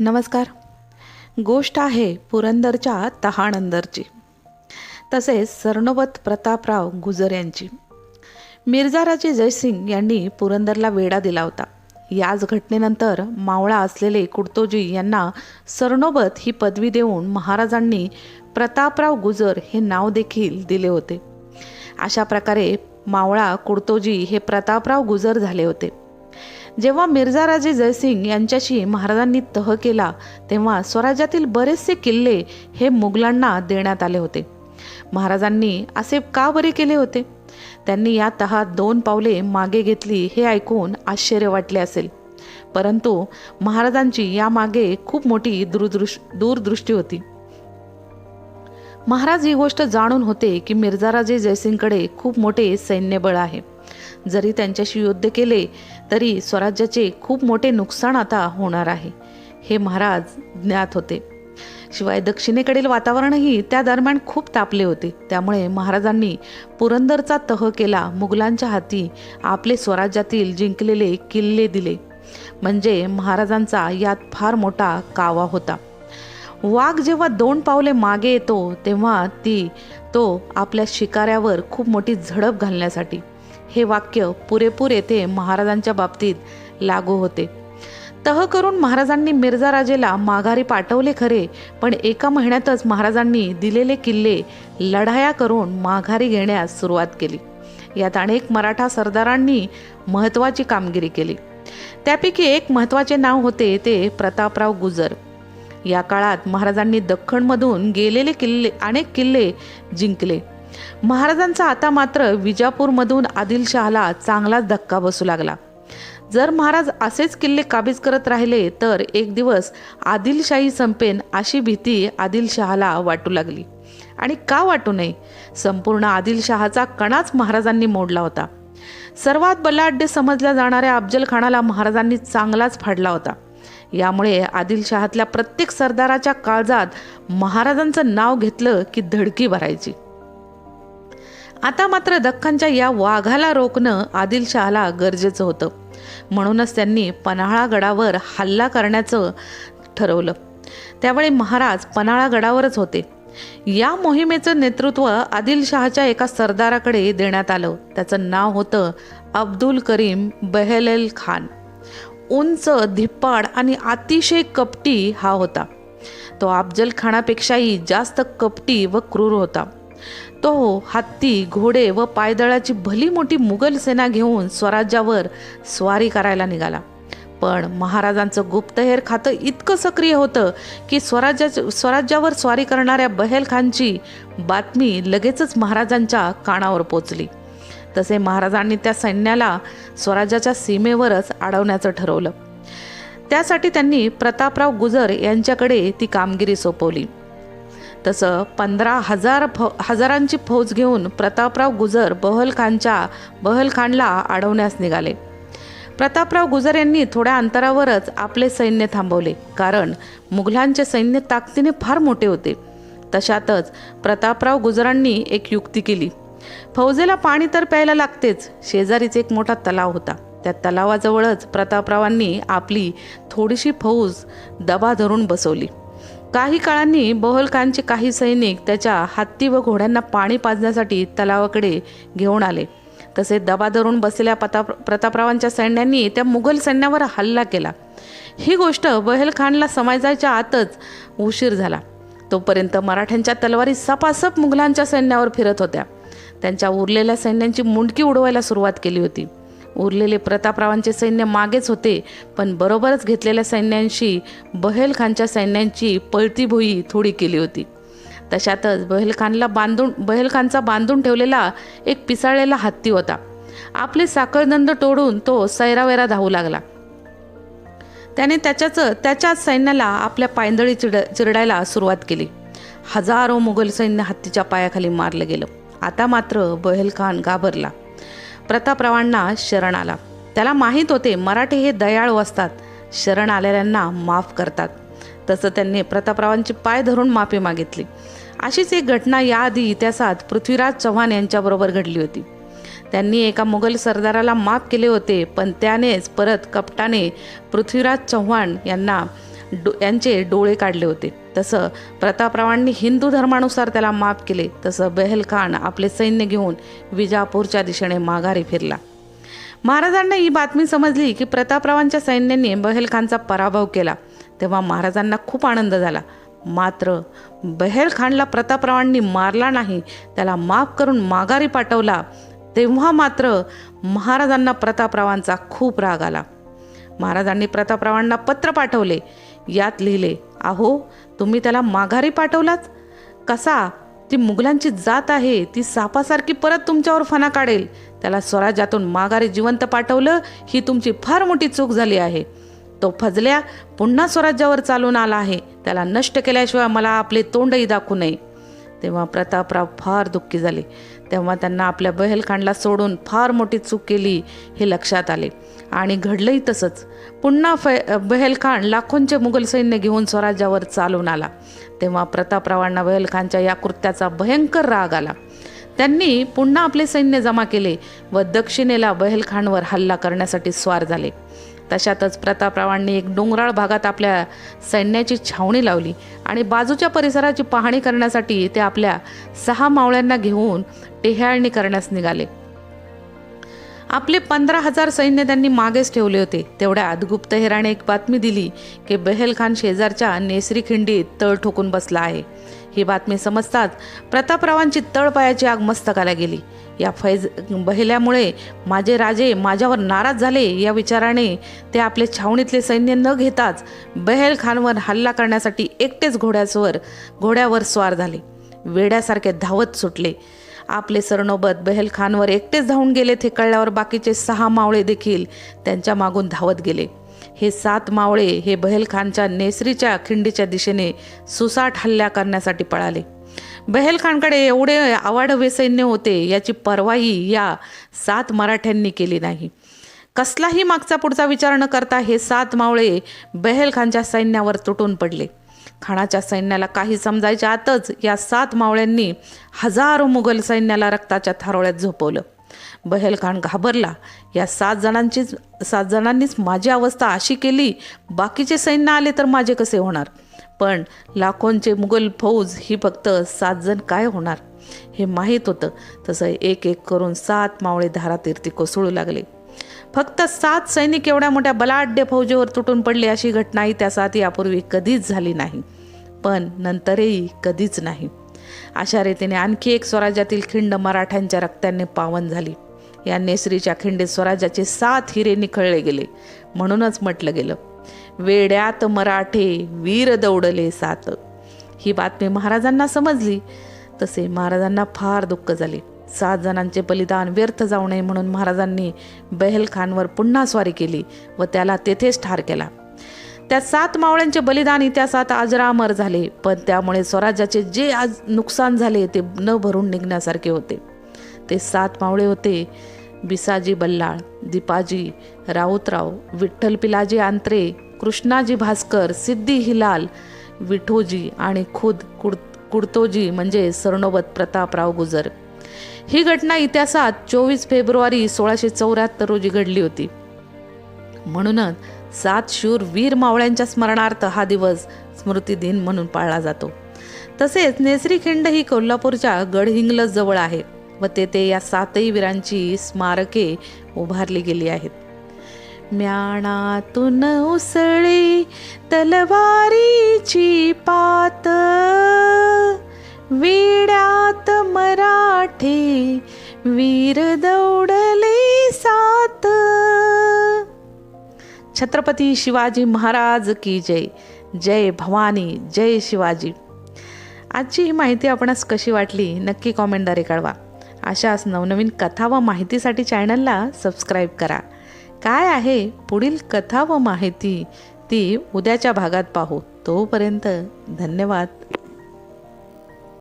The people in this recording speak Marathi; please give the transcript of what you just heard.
नमस्कार. गोष्ट आहे पुरंदरच्या तहानंदरची. तसेच सरनोबत प्रतापराव गुजर यांची. मिर्झाराजे जयसिंग यांनी पुरंदरला वेढा दिला होता. याच घटनेनंतर मावळा असलेले कुर्तोजी यांना सरनोबत ही पदवी देऊन महाराजांनी प्रतापराव गुजर हे नाव देखील दिले होते. अशा प्रकारे मावळा कुर्तोजी हे प्रतापराव गुजर झाले होते. जेव्हा मिर्झा राजे जयसिंग यांच्याशी महाराजांनी तह केला तेव्हा स्वराज्यातील बरेचसे किल्ले हे मुघलांना देण्यात आले होते. महाराजांनी असे का बरे केले होते? त्यांनी या तहात दोन पावले मागे घेतली हे ऐकून आश्चर्य वाटले असेल. परंतु महाराजांची यामागे खूप मोठी दूरदृश दूरदृष्टी होती. महाराज ही गोष्ट जाणून होते की मिर्झाराजे जयसिंगकडे खूप मोठे सैन्यबळ आहे. जरी त्यांच्याशी युद्ध केले तरी स्वराज्याचे खूप मोठे नुकसान आता होणार आहे हे महाराज ज्ञात होते. शिवाय दक्षिणेकडील वातावरणही त्या दरम्यान खूप तापले होते. त्यामुळे महाराजांनी पुरंदरचा तह केला मुघलांच्या हाती आपले स्वराज्यातील जिंकलेले किल्ले दिले. म्हणजे महाराजांचा यात फार मोठा कावा होता. वाघ जेव्हा दोन पावले मागे येतो तेव्हा ती तो आपल्या शिकाऱ्यावर खूप मोठी झडप घालण्यासाठी. हे वाक्य पुरेपूर येथे महाराजांच्या बाबतीत लागू होते. तह करून महाराजांनी मिर्झा राजेला माघारी पाठवले खरे पण एका महिन्यातच महाराजांनी दिलेले किल्ले लढाया करून माघारी घेण्यास सुरुवात केली. यात अनेक मराठा सरदारांनी महत्त्वाची कामगिरी केली. त्यापैकी एक महत्त्वाचे नाव होते ते प्रतापराव गुजर. या काळात महाराजांनी दख्खणमधून गेलेले किल्ले अनेक किल्ले जिंकले. महाराजांचा आता मात्र विजापूरमधून आदिलशहाला चांगलाच धक्का बसू लागला. जर महाराज असेच किल्ले काबीज करत राहिले तर एक दिवस आदिलशाही संपेन अशी भीती आदिलशहाला वाटू लागली. आणि का वाटू नये? संपूर्ण आदिलशहाचा कणाच महाराजांनी मोडला होता. सर्वात बलाढ्य समजल्या जाणाऱ्या अफजल खानाला महाराजांनी चांगलाच फाडला होता. यामुळे आदिलशहातल्या प्रत्येक सरदाराच्या काळजात महाराजांचं नाव घेतलं की धडकी भरायची. आता मात्र दख्खनच्या या वाघाला रोखणं आदिलशहाला गरजेचं होतं. म्हणूनच त्यांनी पन्हाळा गडावर हल्ला करण्याचं ठरवलं. त्यावेळी महाराज पन्हाळा गडावरच होते. या मोहिमेचं नेतृत्व आदिलशहाच्या एका सरदाराकडे देण्यात आलं. त्याचं नाव होतं अब्दुल करीम बहेलेल खान. उंच धिप्पाड आणि अतिशय कपटी हा होता. तो अफजल खानापेक्षाही जास्त कपटी व क्रूर होता. तो हत्ती घोडे व पायदळाची भली मोठी मुघल सेना घेऊन स्वराज्यावर स्वारी करायला निघाला. पण महाराजांचं गुप्तहेर खातं इतकं सक्रिय होतं की स्वराज्या स्वराज्यावर स्वारी करणाऱ्या बहेल खानची बातमी लगेचच महाराजांच्या कानावर पोचली. तसे महाराजांनी त्या सैन्याला स्वराज्याच्या सीमेवरच अडवण्याचं ठरवलं. त्यासाठी त्यांनी प्रतापराव गुजर यांच्याकडे ती कामगिरी सोपवली. तसं पंधरा हजार फौ हजारांची फौज घेऊन प्रतापराव गुजर बहलखानच्या बहलखानला अडवण्यास निघाले. प्रतापराव गुजर यांनी थोड्या अंतरावरच आपले सैन्य थांबवले कारण मुघलांचे सैन्य ताकदीने फार मोठे होते. तशातच प्रतापराव गुजरांनी एक युक्ती केली. फौजेला पाणी तर प्यायला लागतेच. शेजारीच एक मोठा तलाव होता. त्या तलावाजवळच प्रतापरावांनी आपली थोडीशी फौज दबा धरून बसवली. काही काळांनी बहलखानचे काही सैनिक त्याच्या हत्ती व घोड्यांना पाणी पाजण्यासाठी तलावाकडे घेऊन आले. तसे दबा धरून बसलेल्या प्रताप प्रतापरावांच्या सैन्यांनी त्या मुघल सैन्यावर हल्ला केला. ही गोष्ट बहेलखानला समजायच्या आतच उशीर झाला. तोपर्यंत मराठ्यांच्या तलवारी सपासप मुघलांच्या सैन्यावर फिरत होत्या. त्यांच्या उरलेल्या सैन्यांची मुंडकी उडवायला सुरुवात केली होती. उरलेले प्रतापरावांचे सैन्य मागेच होते पण बरोबरच घेतलेल्या सैन्यांशी बहेलखानच्या सैन्यांची पळतीभोई थोडी केली होती. तशातच बहेलखानला बांधून बहेलखानचा बांधून ठेवलेला एक पिसाळलेला हत्ती होता. आपले साखळदंड तोडून तो सैरावेरा धावू लागला. त्याने त्याच्याच त्याच्याच सैन्याला आपल्या पायंदळी चिड चिरडायला सुरुवात केली. हजारो मुघल सैन्य हत्तीच्या पायाखाली मारलं गेलं. आता मात्र बहेलखान घाबरला. प्रतापरावांना शरण आला. त्याला माहीत होते मराठी हे दयाळू असतात. शरण आलेल्यांना माफ करतात. तसं त्यांनी प्रतापरावांचे पाय धरून माफी मागितली. अशीच एक घटना याआधी इतिहासात पृथ्वीराज चव्हाण यांच्याबरोबर घडली होती. त्यांनी एका मुघल सरदाराला माफ केले होते पण त्यानेच परत कपटाने पृथ्वीराज चव्हाण यांना डो यांचे डोळे काढले होते. तसं प्रतापरावांनी हिंदू धर्मानुसार त्याला माफ केले. तसं बहल खान आपले सैन्य घेऊन विजापूरच्या दिशेने माघारी फिरला. महाराजांना ही बातमी समजली की प्रतापरावांच्या सैन्याने बहेलखानचा पराभव केला. तेव्हा महाराजांना खूप आनंद झाला. मात्र बहेलखानला प्रतापरावांनी मारला नाही त्याला माफ करून माघारी पाठवला तेव्हा मात्र महाराजांना प्रतापरावांचा खूप राग आला. महाराजांनी प्रतापरावांना पत्र पाठवले यात लिहिले अहो तुम्ही त्याला माघारी पाठवलात? कसा? ती मुघलांची जात आहे ती सापासारखी परत तुमच्यावर फणा काढेल. त्याला स्वराज्यातून माघारी जिवंत पाठवलं ही तुमची फार मोठी चूक झाली आहे. तो फजल्या पुन्हा स्वराज्यावर चालून आला आहे. त्याला नष्ट केल्याशिवाय मला आपले तोंडही दाखवू नये. तेव्हा प्रतापराव फार दुःखी झाले. तेव्हा त्यांना आपल्या बहेलखांडला सोडून फार मोठी चूक केली हे लक्षात आले. आणि घडलंही तसंच. पुन्हा फै बहेलखान लाखोंचे मुघल सैन्य घेऊन स्वराज्यावर चालून आला. तेव्हा प्रतापरावांना बहेलखानच्या या कृत्याचा भयंकर राग आला. त्यांनी पुन्हा आपले सैन्य जमा केले व दक्षिणेला बहेलखानवर हल्ला करण्यासाठी स्वार झाले. तशातच प्रतापरावांनी एक डोंगराळ भागात आपल्या सैन्याची छावणी लावली आणि बाजूच्या परिसराची पाहणी करण्यासाठी ते आपल्या सहा मावळ्यांना घेऊन टेहाळणी करण्यास निघाले. आपले पंधरा हजार सैन्य त्यांनी मागेच ठेवले होते. तेवढ्यात गुप्तहेराने एक बातमी दिली की बहेलखान शेजारच्या नेसरी खिंडीत तळ ठोकून बसला आहे. ही बातमी समजताच प्रतापरावांची तळपायाची आग मस्तकाला गेली. या फैज बहिल्यामुळे माझे राजे माझ्यावर नाराज झाले या विचाराने ते आपले छावणीतले सैन्य न घेताच बहेल खानवर हल्ला करण्यासाठी एकटेच घोड्यासवर घोड्यावर स्वार झाले. वेड्यासारखे धावत सुटले. आपले सरनोबत बहेल खानवर एकटेच धावून गेले ते कळल्यावर बाकीचे सहा मावळे देखील त्यांच्या मागून धावत गेले. हे सात मावळे हे बहेलखानच्या नेसरीच्या खिंडीच्या दिशेने सुसाट हल्ल्या करण्यासाठी पळाले. बहेलखानकडे एवढे आवाढवे सैन्य होते याची पर्वाही या सात मराठ्यांनी केली नाही. कसलाही मागचा पुढचा विचार न करता हे सात मावळे बहेलखानच्या सैन्यावर तुटून पडले. खानाच्या सैन्याला काही समजायच्या आतच या सात मावळ्यांनी हजारो मुघल सैन्याला रक्ताच्या थारोळ्यात झोपवलं. बहेलखान घाबरला. या सात जणांचीच सात जणांनीच माझी अवस्था अशी केली बाकीचे सैन्य आले तर माझे कसे होणार? पण लाखोंचे मुघल फौज ही फक्त सात जण काय होणार? हे माहीत होतं. तसं एक एक करून सात मावळे धारातीर्थी कोसळू लागले. फक्त सात सैनिक एवढ्या मोठ्या बलाढ्य फौजेवर तुटून पडले अशी घटनाही त्या सात यापूर्वी कधीच झाली नाही. पण नंतरही कधीच नाही. अशा रीतीने आणखी एक स्वराज्यातील खिंड मराठ्यांच्या रक्ताने पावन झाली. या नेसरीच्या खिंडीत स्वराज्याचे सात हिरे निखळले गेले म्हणूनच म्हटलं गेलं वेड्यात मराठे वीर दौडले सात. ही बातमी महाराजांना समजली. तसे महाराजांना फार दुःख झाले. सात जणांचे बलिदान व्यर्थ जाऊ नये म्हणून महाराजांनी बहेलखानवर पुन्हा स्वारी केली व त्याला तेथेच ठार केला. त्या सात मावळ्यांचे बलिदान इतिहासात अजरामर झाले. पण त्यामुळे स्वराज्याचे जे आज नुकसान झाले ते न भरून निघण्यासारखे होते. ते सात मावळे होते. बिसाजी बल्लाळ दीपाजी राऊतराव विठ्ठल पिलाजी आंत्रे कृष्णाजी भास्कर सिद्धी हिलाल विठोजी आणि खुद कुड कुडतोजी म्हणजे सरनोबत प्रतापराव गुजर. ही घटना इतिहासात चोवीस फेब्रुवारी सोळाशे चौऱ्याहत्तर रोजी घडली होती. म्हणूनच सात शूर वीर मावळ्यांच्या स्मरणार्थ हा दिवस स्मृती दिन म्हणून पाळला जातो. तसेच नेसरी खिंड ही कोल्हापूरच्या गडहिंग्लज जवळ आहे व तेथे या सातही वीरांची स्मारके उभारली गेली आहेत. म्याणातून उसळे तलवारीची पात विड्यात मराठी वीर दौडले सात. छत्रपती शिवाजी महाराज की जय. जय भवानी जय शिवाजी. आजची ही माहिती आपणास कशी वाटली नक्की कॉमेंटद्वारे कळवा. अशाच नवनवीन कथा व माहितीसाठी चॅनलला सबस्क्राईब करा. काय आहे पुढील कथा व माहिती ती उद्याच्या भागात पाहू. तोपर्यंत धन्यवाद.